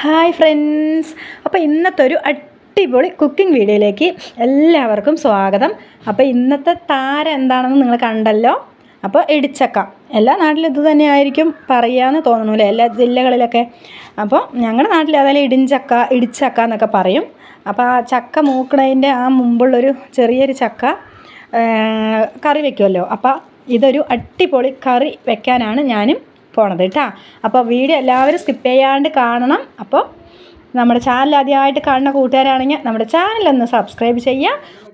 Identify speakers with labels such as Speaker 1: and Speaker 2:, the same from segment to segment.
Speaker 1: Hi friends. അപ്പോൾ ഇന്നത്തെ ഒരു അടിപൊളി കുക്കിംഗ് വീഡിയോയിലേക്ക് എല്ലാവർക്കും സ്വാഗതം. അപ്പോൾ ഇന്നത്തെ താരം എന്താണെന്ന് നിങ്ങൾ കണ്ടല്ലോ. അപ്പോൾ ഇടിച്ചക്ക. എല്ലാ നാട്ടിലും ഇത് തന്നെയായിരിക്കും പറയാമെന്ന് തോന്നുന്നു അല്ലേ? എല്ലാ ജില്ലകളിലൊക്കെ. അപ്പോൾ ഞങ്ങളുടെ നാട്ടിൽ അതായത് ഇടിഞ്ചക്ക ഇടിച്ചക്ക എന്നൊക്കെ പറയും. അപ്പോൾ ആ ചക്ക മൂക്കണതിന്റെ ആ മുമ്പുള്ളൊരു ചെറിയൊരു ചക്ക കറി വെക്കുമല്ലോ അപ്പോൾ ഇതൊരു അടിപൊളി കറി വെക്കാനാണ് ഞാനും പോണത് കേട്ടോ. അപ്പോൾ വീഡിയോ എല്ലാവരും സ്കിപ്പ് ചെയ്യാണ്ട് കാണണം. അപ്പോൾ നമ്മുടെ ചാനൽ ആദ്യമായിട്ട് കാണുന്ന കൂട്ടുകാരാണെങ്കിൽ നമ്മുടെ ചാനലൊന്ന് സബ്സ്ക്രൈബ് ചെയ്യുക.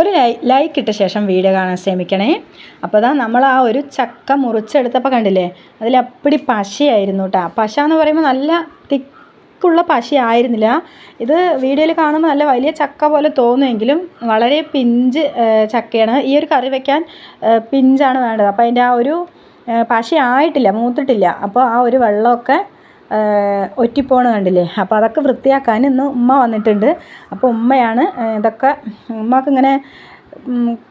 Speaker 1: ഒരു ലൈക്ക് ഇട്ട ശേഷം വീഡിയോ കാണാൻ ശ്രമിക്കണേ. അപ്പോൾ അതാ നമ്മൾ ആ ഒരു ചക്ക മുറിച്ചെടുത്തപ്പോൾ കണ്ടില്ലേ? അതിൽ അപ്പടി പശയായിരുന്നു കേട്ടോ. പശ എന്ന് പറയുമ്പോൾ നല്ല തിക്കുള്ള പശയായിരുന്നില്ല. ഇത് വീഡിയോയിൽ കാണുമ്പോൾ നല്ല വലിയ ചക്ക പോലെ തോന്നുമെങ്കിലും വളരെ പിഞ്ച് ചക്കയാണ്. ഈ ഒരു കറി വയ്ക്കാൻ പിഞ്ചാണ് വേണ്ടത്. അപ്പോൾ അതിന്റെ ആ ഒരു ആ, പശയായിട്ടില്ല മൂത്തിട്ടില്ല. അപ്പോൾ ആ ഒരു വെള്ളമൊക്കെ ഒറ്റിപ്പോണ് കണ്ടില്ലേ? അപ്പോൾ അതൊക്കെ വൃത്തിയാക്കാൻ ഇന്ന് ഉമ്മ വന്നിട്ടുണ്ട്. അപ്പോൾ ഉമ്മയാണ് ഇതൊക്കെ ഉമ്മക്ക് ഇങ്ങനെ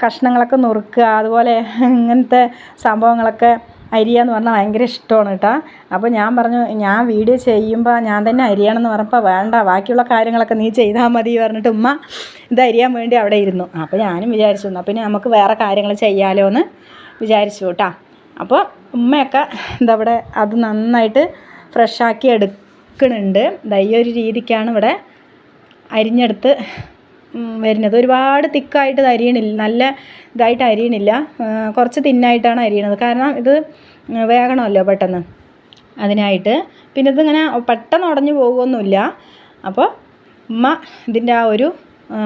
Speaker 1: കഷ്ണങ്ങളൊക്കെ നുറുക്കുക അതുപോലെ ഇങ്ങനത്തെ സംഭവങ്ങളൊക്കെ അരിയാന്ന് പറഞ്ഞാൽ ഭയങ്കര ഇഷ്ടമാണ് കേട്ടോ. അപ്പോൾ ഞാൻ പറഞ്ഞു ഞാൻ വീഡിയോ ചെയ്യുമ്പോൾ ഞാൻ തന്നെ അരിയണമെന്ന് പറഞ്ഞപ്പോൾ വേണ്ട ബാക്കിയുള്ള കാര്യങ്ങളൊക്കെ നീ ചെയ്താൽ മതി പറഞ്ഞിട്ട് ഉമ്മ ഇത് അരിയാൻ വേണ്ടി അവിടെ ഇരുന്നു. അപ്പോൾ ഞാനും വിചാരിച്ചു പിന്നെ നമുക്ക് വേറെ കാര്യങ്ങൾ ചെയ്യാലോ എന്ന് വിചാരിച്ചു കേട്ടോ. അപ്പോൾ ഉമ്മയൊക്കെ എന്താ ഇവിടെ അത് നന്നായിട്ട് ഫ്രഷാക്കി എടുക്കുന്നുണ്ട്. ഈ ഒരു രീതിക്കാണ് ഇവിടെ അരിഞ്ഞെടുത്ത് വരുന്നത്. ഒരുപാട് തിക്കായിട്ട് അരിയണില്ല നല്ല ഇതായിട്ട് അരിയണില്ല. കുറച്ച് തിന്നായിട്ടാണ് അരിയണത്. കാരണം ഇത് വേഗണമല്ലോ പെട്ടെന്ന് അതിനായിട്ട്. പിന്നെ ഇതിങ്ങനെ പെട്ടെന്ന് ഉടഞ്ഞു പോകുമൊന്നുമില്ല അപ്പോൾ ഉമ്മ ഇതിന്റെ ആ ഒരു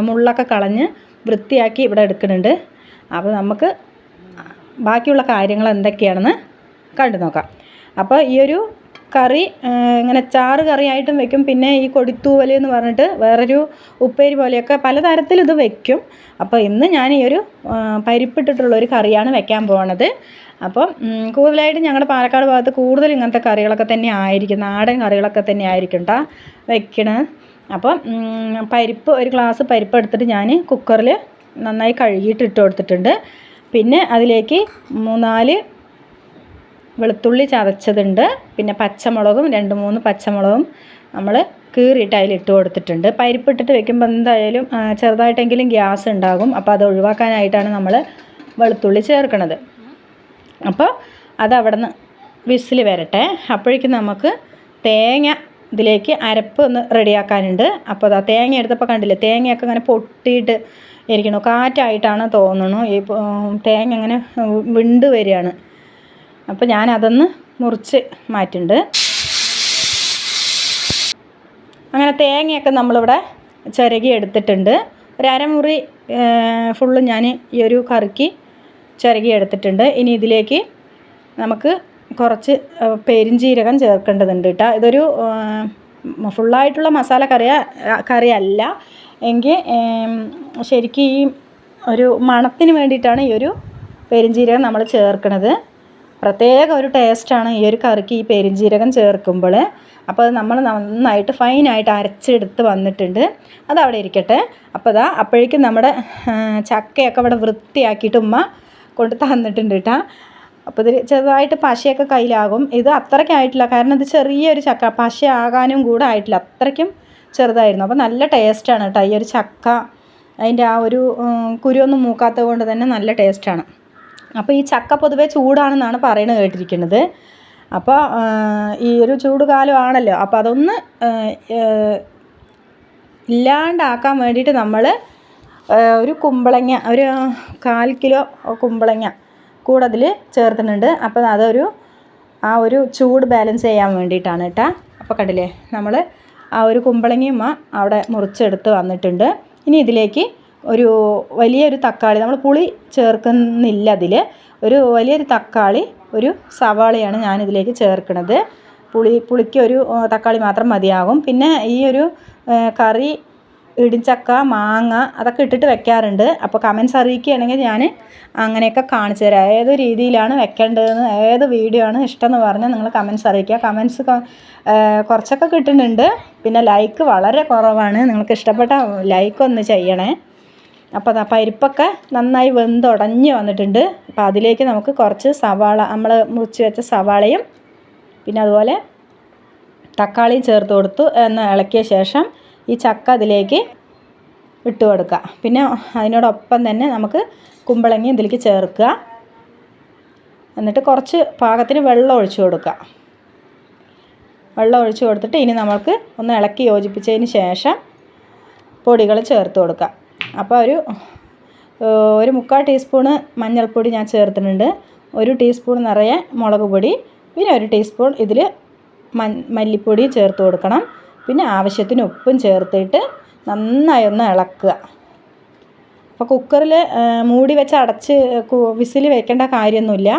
Speaker 1: മുള്ളൊക്കെ കളഞ്ഞ് വൃത്തിയാക്കി ഇവിടെ എടുക്കുന്നുണ്ട്. അപ്പോൾ നമുക്ക് ബാക്കിയുള്ള കാര്യങ്ങൾ എന്തൊക്കെയാണെന്ന് കണ്ടു നോക്കാം. അപ്പോൾ ഈ ഒരു കറി ഇങ്ങനെ ചാറ് കറിയായിട്ടും വെക്കും. പിന്നെ ഈ കൊടിത്തൂവൽ എന്ന് പറഞ്ഞിട്ട് വേറൊരു ഉപ്പേരി പോലെയൊക്കെ പലതരത്തിൽ ഇത് വെക്കും. അപ്പോൾ ഇന്ന് ഞാൻ ഈ ഒരു പരിപ്പിട്ടിട്ടുള്ള ഒരു കറിയാണ് വെക്കാൻ പോകുന്നത് അപ്പം കൂടുതലായിട്ട് ഞങ്ങളുടെ പാലക്കാട് ഭാഗത്ത് കൂടുതൽ ഇങ്ങനത്തെ കറികളൊക്കെ തന്നെ ആയിരിക്കും. നാടൻ കറികളൊക്കെ തന്നെ ആയിരിക്കും കേട്ടോ വെക്കണത് അപ്പം പരിപ്പ് ഒരു ഗ്ലാസ് പരിപ്പ് എടുത്തിട്ട് ഞാൻ കുക്കറിൽ നന്നായി കഴുകിയിട്ട് ഇട്ട് കൊടുത്തിട്ടുണ്ട്. പിന്നെ അതിലേക്ക് മൂന്നാൽ വെളുത്തുള്ളി ചതച്ചതുണ്ട്. പിന്നെ പച്ചമുളകും രണ്ട് മൂന്ന് പച്ചമുളകും നമ്മൾ കീറിയിട്ട് അതിലിട്ട് കൊടുത്തിട്ടുണ്ട്. പരിപ്പിട്ടിട്ട് വെക്കുമ്പോൾ എന്തായാലും ചെറുതായിട്ടെങ്കിലും ഗ്യാസ് ഉണ്ടാകും. അപ്പോൾ അത് ഒഴിവാക്കാനായിട്ടാണ് നമ്മൾ വെളുത്തുള്ളി ചേർക്കുന്നത് അപ്പോൾ അത് അവിടെ നിന്ന് വിസിൽ വരട്ടെ. അപ്പോഴേക്കും നമുക്ക് തേങ്ങ ഇതിലേക്ക് അരപ്പ് ഒന്ന് റെഡിയാക്കാനുണ്ട്. അപ്പോൾ അതാ തേങ്ങ എടുത്തപ്പോൾ കണ്ടില്ലേ തേങ്ങയൊക്കെ ഇങ്ങനെ പൊട്ടിയിട്ട് ഇരിക്കണു കാറ്റായിട്ടാണ് തോന്നുന്നു. ഈ തേങ്ങ അങ്ങനെ വിണ്ട് വരികയാണ്. അപ്പോൾ ഞാൻ അതൊന്ന് മുറിച്ച് മാറ്റുന്നുണ്ട്. അങ്ങനെ തേങ്ങയൊക്കെ നമ്മളിവിടെ ചിരകി എടുത്തിട്ടുണ്ട്. ഒരു അരമുറി ഫുള്ള് ഞാൻ ഈ ഒരു കറിക്ക് ചിരകി എടുത്തിട്ടുണ്ട്. ഇനി ഇതിലേക്ക് നമുക്ക് കുറച്ച് പെരിഞ്ചീരകം ചേർക്കേണ്ടതുണ്ട് കേട്ടോ ഇതൊരു ഫുള്ളായിട്ടുള്ള മസാല കറിയ കറിയല്ല. എങ്കിൽ ശരിക്കും ഈ ഒരു മണത്തിന് വേണ്ടിയിട്ടാണ് ഈ ഒരു പെരിഞ്ജീരകം നമ്മൾ ചേർക്കണത്. പ്രത്യേക ഒരു ടേസ്റ്റാണ് ഈ ഒരു കറിക്ക് ഈ പെരിഞ്ജീരകം ചേർക്കുമ്പോൾ അപ്പോൾ അത് നമ്മൾ നന്നായിട്ട് ഫൈനായിട്ട് അരച്ചെടുത്ത് വന്നിട്ടുണ്ട്. അത് അവിടെ ഇരിക്കട്ടെ. അപ്പോൾ അതാ അപ്പോഴേക്കും നമ്മുടെ ചക്കയൊക്കെ ഇവിടെ വൃത്തിയാക്കിയിട്ട് ഉമ്മ കൊണ്ട് തന്നിട്ടുണ്ട് കേട്ടോ അപ്പോൾ ഇതിൽ ചെറുതായിട്ട് പശയൊക്കെ കയ്യിലാകും. ഇത് അത്രയ്ക്കായിട്ടില്ല. കാരണം ഇത് ചെറിയൊരു ചക്ക. പശ ആകാനും കൂടെ ആയിട്ടില്ല. അത്രയ്ക്കും ചെറുതായിരുന്നു. അപ്പോൾ നല്ല ടേസ്റ്റാണ് കേട്ടോ ഈ ഒരു ചക്ക അതിന്റെ ആ ഒരു കുരുവൊന്നും മൂക്കാത്തത് കൊണ്ട് തന്നെ നല്ല ടേസ്റ്റാണ് അപ്പോൾ ഈ ചക്ക പൊതുവേ ചൂടാണെന്നാണ് പറയുന്നത് കേട്ടിരിക്കുന്നത്. അപ്പോൾ ഈ ഒരു ചൂട് കാലമാണല്ലോ. അപ്പോൾ അതൊന്ന് ഇല്ലാണ്ടാക്കാൻ വേണ്ടിയിട്ട് നമ്മൾ ഒരു കുമ്പളങ്ങ ഒരു കാൽ കിലോ കുമ്പളങ്ങ കൂടെ അതിൽ ചേർത്തിട്ടുണ്ട്. അപ്പോൾ അതൊരു ആ ഒരു ചൂട് ബാലൻസ് ചെയ്യാൻ വേണ്ടിയിട്ടാണ് കേട്ടോ. അപ്പോൾ കണ്ടില്ലേ നമ്മൾ ആ ഒരു കുമ്പളങ്ങിയമ്മ അവിടെ മുറിച്ചെടുത്ത് വന്നിട്ടുണ്ട്. ഇനി ഇതിലേക്ക് ഒരു വലിയൊരു തക്കാളി നമ്മൾ പുളി ചേർക്കുന്നില്ല അതിൽ. ഒരു വലിയൊരു തക്കാളി ഒരു സവാളയാണ് ഞാനിതിലേക്ക് ചേർക്കുന്നത്. പുളി പുളിക്ക് ഒരു തക്കാളി മാത്രം മതിയാകും. പിന്നെ ഈ ഒരു കറി ഇടിച്ചക്ക മാങ്ങ അതൊക്കെ ഇട്ടിട്ട് വെക്കാറുണ്ട്. അപ്പോൾ കമൻസ് അറിയിക്കുകയാണെങ്കിൽ ഞാൻ അങ്ങനെയൊക്കെ കാണിച്ചു തരാം. ഏത് രീതിയിലാണ് വെക്കേണ്ടതെന്ന് ഏത് വീഡിയോ ആണ് ഇഷ്ടം എന്ന് പറഞ്ഞാൽ നിങ്ങൾ കമൻസ് അറിയിക്കുക. കമൻസ് കുറച്ചൊക്കെ കിട്ടുന്നുണ്ട്. പിന്നെ ലൈക്ക് വളരെ കുറവാണ്. നിങ്ങൾക്ക് ഇഷ്ടപ്പെട്ട ലൈക്ക് ഒന്ന് ചെയ്യണേ. അപ്പോൾ അതാ പരിപ്പൊക്കെ നന്നായി വെന്തുടഞ്ഞ് വന്നിട്ടുണ്ട്. അപ്പോൾ അതിലേക്ക് നമുക്ക് കുറച്ച് സവാള നമ്മൾ മുറിച്ച് വെച്ച സവാളയും പിന്നെ അതുപോലെ തക്കാളിയും ചേർത്ത് കൊടുത്തു. എന്ന് ഇളക്കിയ ശേഷം ഈ ചക്ക അതിലേക്ക് ഇട്ട് കൊടുക്കുക. പിന്നെ അതിനോടൊപ്പം തന്നെ നമുക്ക് കുമ്പളങ്ങി ഇതിലേക്ക് ചേർക്കുക. എന്നിട്ട് കുറച്ച് പാകത്തിന് വെള്ളം ഒഴിച്ചു കൊടുക്കുക. വെള്ളം ഒഴിച്ചു കൊടുത്തിട്ട് ഇനി നമുക്ക് ഒന്ന് ഇളക്കി യോജിപ്പിച്ചതിന് ശേഷം പൊടികൾ ചേർത്ത് കൊടുക്കുക. അപ്പോൾ ഒരു ഒരു മുക്കാൽ ടീസ്പൂണ് മഞ്ഞൾപ്പൊടി ഞാൻ ചേർത്തിട്ടുണ്ട്. ഒരു ടീസ്പൂൺ നിറയെ മുളക് പൊടി. പിന്നെ ഒരു ടീസ്പൂൺ ഇതിൽ മല്ലിപ്പൊടി ചേർത്ത് കൊടുക്കണം. പിന്നെ ആവശ്യത്തിന് ഉപ്പും ചേർത്തിട്ട് നന്നായി ഒന്ന് ഇളക്കുക അപ്പോൾ കുക്കറിൽ മൂടി വെച്ച് അടച്ച് വിസിൽ വെക്കേണ്ട കാര്യമൊന്നുമില്ല.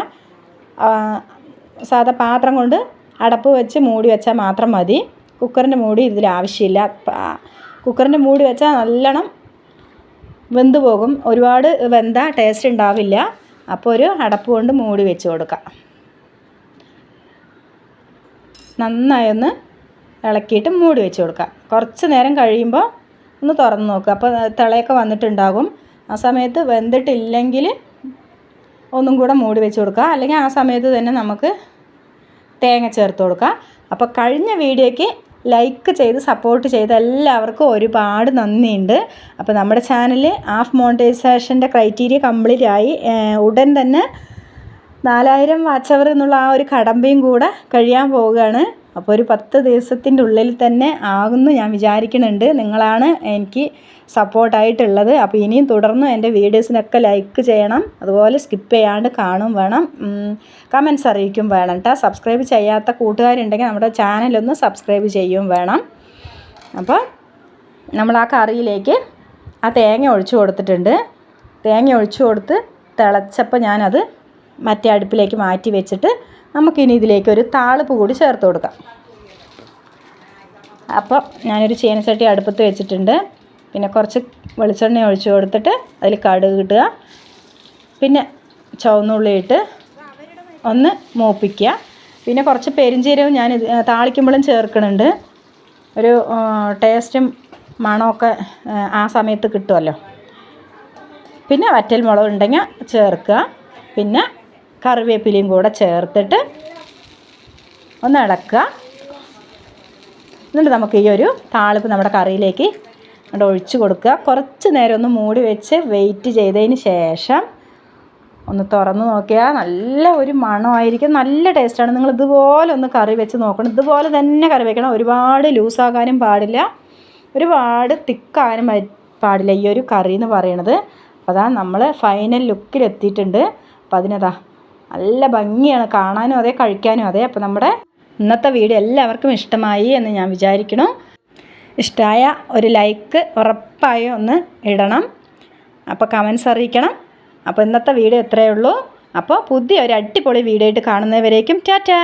Speaker 1: സാധാ പാത്രം കൊണ്ട് അടപ്പ് വെച്ച് മൂടി വെച്ചാൽ മാത്രം മതി. കുക്കറിന്റെ മൂടി ഇതിൽ ആവശ്യമില്ല. കുക്കറിന്റെ മൂടി വെച്ചാൽ നല്ലോണം വെന്ത് പോകും. ഒരുപാട് വെന്ത ടേസ്റ്റ് ഉണ്ടാവില്ല. അപ്പോൾ ഒരു അടപ്പ് കൊണ്ട് മൂടി വെച്ച് കൊടുക്കാം. നന്നായി ഒന്ന് ഇളക്കിയിട്ട് മൂടി വെച്ച് കൊടുക്കുക. കുറച്ച് നേരം കഴിയുമ്പോൾ ഒന്ന് തുറന്ന് നോക്കുക. അപ്പോൾ തിളയൊക്കെ വന്നിട്ടുണ്ടാകും. ആ സമയത്ത് വെന്തിട്ടില്ലെങ്കിൽ ഒന്നും കൂടെ മൂടി വെച്ച് കൊടുക്കുക. അല്ലെങ്കിൽ ആ സമയത്ത് തന്നെ നമുക്ക് തേങ്ങ ചേർത്ത് കൊടുക്കുക. അപ്പോൾ കഴിഞ്ഞ വീഡിയോയ്ക്ക് ലൈക്ക് ചെയ്ത് സപ്പോർട്ട് ചെയ്ത എല്ലാവർക്കും ഒരുപാട് നന്ദിയുണ്ട്. അപ്പോൾ നമ്മുടെ ചാനൽ ഹാഫ് മോണിറ്റൈസേഷന്റെ ക്രൈറ്റീരിയ കംപ്ലീറ്റ് ആയി. ഉടൻ തന്നെ നാലായിരം വാച്ചവർ എന്നുള്ള ആ ഒരു കടമ്പയും കൂടെ കഴിയാൻ പോവുകയാണ്. അപ്പോൾ ഒരു പത്ത് ദിവസത്തിന്റെ ഉള്ളിൽ തന്നെ ആകുന്നു ഞാൻ വിചാരിക്കുന്നുണ്ട്. നിങ്ങളാണ് എനിക്ക് സപ്പോർട്ടായിട്ടുള്ളത്. അപ്പോൾ ഇനിയും തുടർന്ന് എന്റെ വീഡിയോസിനൊക്കെ ലൈക്ക് ചെയ്യണം. അതുപോലെ സ്കിപ്പ് ചെയ്യാണ്ട് കാണും വേണം. കമൻസ് അറിയിക്കും വേണം കേട്ടോ സബ്സ്ക്രൈബ് ചെയ്യാത്ത കൂട്ടുകാരുണ്ടെങ്കിൽ നമ്മുടെ ചാനലൊന്ന് സബ്സ്ക്രൈബ് ചെയ്യും വേണം. അപ്പോൾ നമ്മൾ ആ കറിയിലേക്ക് ആ തേങ്ങ ഒഴിച്ചു കൊടുത്തിട്ടുണ്ട്. തേങ്ങ ഒഴിച്ചു കൊടുത്ത് തിളച്ചപ്പോൾ ഞാനത് മറ്റേ അടുപ്പിലേക്ക് മാറ്റി വെച്ചിട്ട് നമുക്കിനി ഇതിലേക്ക് ഒരു താളിപ്പ് കൂടി ചേർത്ത് കൊടുക്കാം. അപ്പോൾ ഞാനൊരു ചീനച്ചട്ടി അടുപ്പത്ത് വെച്ചിട്ടുണ്ട്. പിന്നെ കുറച്ച് വെളിച്ചെണ്ണ ഒഴിച്ചു കൊടുത്തിട്ട് അതിൽ കടുക് ഇടുക. പിന്നെ ചുവന്നുള്ളി ഇട്ട് ഒന്ന് മൂപ്പിക്കുക. പിന്നെ കുറച്ച് പെരിഞ്ചീരവും ഞാൻ താളിക്കുമ്പോഴും ചേർക്കുന്നുണ്ട് ഒരു ടേസ്റ്റും മണമൊക്കെ ആ സമയത്ത് കിട്ടുമല്ലോ. പിന്നെ വറ്റൽ മുളക് ഉണ്ടെങ്കിൽ ചേർക്കുക. പിന്നെ കറിവേപ്പിലയും കൂടെ ചേർത്തിട്ട് ഒന്ന് ഇളക്കുക. എന്നിട്ട് നമുക്ക് ഈ ഒരു താളിപ്പ് നമ്മുടെ കറിയിലേക്ക് അവിടെ ഒഴിച്ച് കൊടുക്കുക. കുറച്ച് നേരം ഒന്ന് മൂടി വെച്ച് വെയിറ്റ് ചെയ്തതിന് ശേഷം ഒന്ന് തുറന്ന് നോക്കിയാൽ നല്ല ഒരു മണമായിരിക്കും. നല്ല ടേസ്റ്റാണ് നിങ്ങൾ ഇതുപോലെ ഒന്ന് കറി വെച്ച് നോക്കണം. ഇതുപോലെ തന്നെ കറി വെക്കണം. ഒരുപാട് ലൂസാകാനും പാടില്ല. ഒരുപാട് തിക്കാനും പാടില്ല ഈ ഒരു കറി എന്ന് പറയണത്. അപ്പോൾ അതാ നമ്മൾ ഫൈനൽ ലുക്കിലെത്തിയിട്ടുണ്ട് അപ്പോൾ അതിനതാ നല്ല ഭംഗിയാണ്. കാണാനും അതെ കഴിക്കാനും അതെ. അപ്പോൾ നമ്മുടെ ഇന്നത്തെ വീഡിയോ എല്ലാവർക്കും ഇഷ്ടമായി എന്ന് ഞാൻ വിചാരിക്കണം ഇഷ്ടമായ ഒരു ലൈക്ക് ഉറപ്പായി ഒന്ന് ഇടണം. അപ്പോൾ കമൻസ് അറിയിക്കണം. അപ്പോൾ ഇന്നത്തെ വീഡിയോ എത്രയേ ഉള്ളൂ. അപ്പോൾ പുതിയ ഒരു അടിപൊളി വീഡിയോ ആയിട്ട് കാണുന്നവരേക്കും ടാറ്റാ!